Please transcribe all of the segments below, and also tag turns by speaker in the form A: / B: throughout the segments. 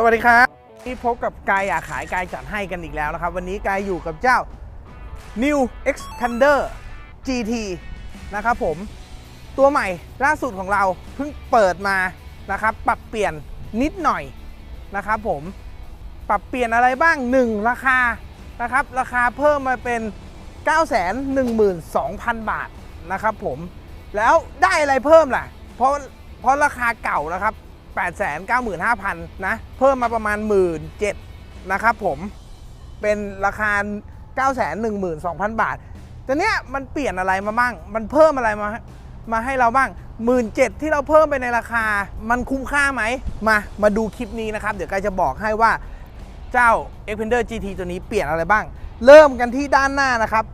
A: สวัสดีครับที่พบกับกายอยากขายกายจัดให้กันอีกแล้วนะครับ วันนี้กายอยู่กับเจ้า New Xpander GT นะครับผมตัวใหม่ล่าสุดของเราเพิ่งเปิดมานะครับ ปรับเปลี่ยนนิดหน่อยนะครับผมปรับเปลี่ยนอะไรบ้าง 1 ราคานะครับ ราคาเพิ่มมาเป็น 912,000 บาทนะครับผมแล้วได้อะไรเพิ่มล่ะ เพราะเพราะราคาเก่านะครับ 895,000 นะ เพิ่มมาประมาณ 1 7 0 0 0นะครับผมเป็นราคา 912,000 บาทแต่เนี้ยมันเปลี่ยนอะไรมาบ้าง มันเพิ่มอะไรมามาให้เราบ้าง1 7 0 0ที่เราเพิ่มไปในราคา มันคุ้มค่าไหม มา มาดูคลิปนี้นะครับ เดี๋ยวกายจะบอกให้ว่าเจ้า Xpander GT ตัวนี้เปลี่ยนอะไรบ้าง เริ่มกันที่ด้านหน้านะครับ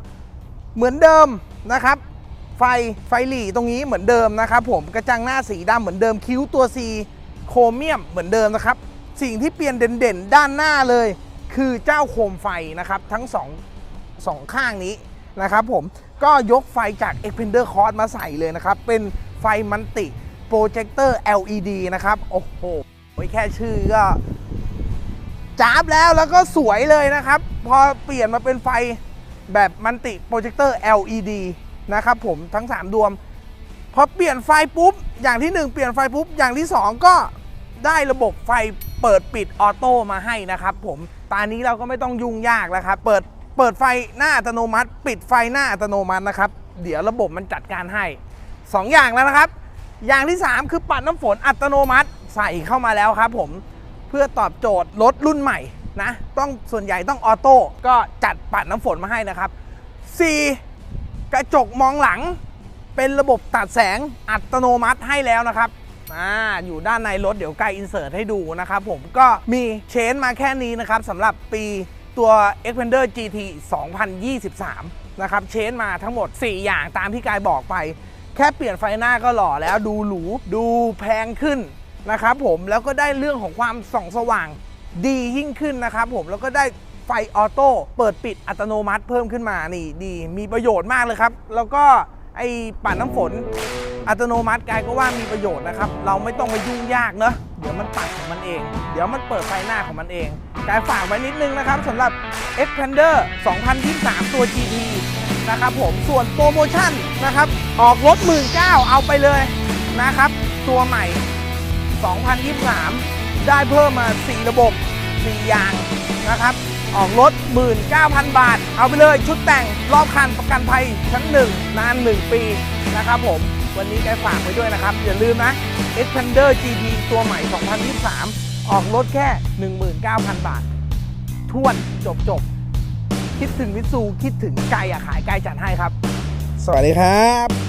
A: เหมือนเดิมนะครับ ไฟไฟหลีตรงนี้เหมือนเดิมนะครับผมกระจังหน้าสีดำเหมือนเดิมคิ้วตัว C โครเมียมเหมือนเดิมนะครับ สิ่งที่เปลี่ยนเด่นๆ ด้านหน้าเลย คือเจ้าโคมไฟนะครับ ทั้งสองสองข้างนี้นะครับผมก็ยกไฟจาก Xpander Cross มาใส่เลยนะครับ เป็นไฟมันติโปรเจคเตอร์ LED นะครับ โอ้โหแค่ชื่อก็จ้าบแล้วแล้วก็สวยเลยนะครับ พอเปลี่ยนมาเป็นไฟแบบมันติโปรเจคเตอร์ LED นะครับผมทั้ง 3 ดวง พอเปลี่ยนไฟปุ๊บ อย่างที่ 1 เปลี่ยนไฟปุ๊บ อย่างที่ 2 ก็ได้ระบบไฟเปิดปิดออโต้มาให้นะครับผมตอนนี้เราก็ไม่ต้องยุ่งยากแล้วครับ เปิดเปิดไฟหน้าอัตโนมัติ ปิดไฟหน้าอัตโนมัตินะครับ เดี๋ยวระบบมันจัดการให้ 2 อย่างแล้วนะครับ อย่างที่ 3 คือปัดน้ำฝนอัตโนมัติใส่เข้ามาแล้วครับผมเพื่อตอบโจทย์รถรุ่นใหม่นะต้องส่วนใหญ่ต้องออโต้ก็จัดปัดน้ำฝนมาให้นะครับ 4. กระจกมองหลัง เป็นระบบตัดแสงอัตโนมัติให้แล้วนะครับอ่าอยู่ด้านในรถเดี๋ยวไกลอินเสิร์ตให้ดูนะครับผมก็มีเชนมาแค่นี้นะครับสำหรับปีตัว Xpander GT 2023 นะครับ เชนมาทั้งหมด 4 อย่างตามที่กายบอกไป แค่เปลี่ยนไฟหน้าก็หล่อแล้วดูหรูดูแพงขึ้นนะครับผมแล้วก็ได้เรื่องของความส่องสว่างดียิ่งขึ้นนะครับผมแล้วก็ได้ไฟออโต้เปิดปิดอัตโนมัติเพิ่มขึ้นมานี่ดี มีประโยชน์มากเลยครับ แล้วก็ ไอ้ปัดน้ำฝน อัตโนมัติกายก็ว่ามีประโยชน์นะครับ เราไม่ต้องไปยุ่งยากเนอะเดี๋ยวมันปัดของมันเอง เดี๋ยวมันเปิดไฟหน้าของมันเองกายฝากไว้นิดนึงนะครับสำหรับ Xpander 2023 ตัว GT นะครับผมส่วนโปรโมชั่นนะครับ ออกรถ1 9 0 0เอาไปเลยนะครับ ตัวใหม่ 2023 ได้เพิ่มมา 4 ระบบ 4 อย่างนะครับ ออกรถ 19,000 บาท เอาไปเลยชุดแต่งรอบคันประกันภัยชั้น1นาน 1 ปีนะครับผม วันนี้แกฝากไว้ด้วยนะครับ อย่าลืมนะ Xpander GT ตัวใหม่ 2023 ออกรถแค่ 19,000 บาททวนจบจบคิดถึงมิซูคิดถึงไกลอะขายไกลจัดให้ครับ สวัสดีครับ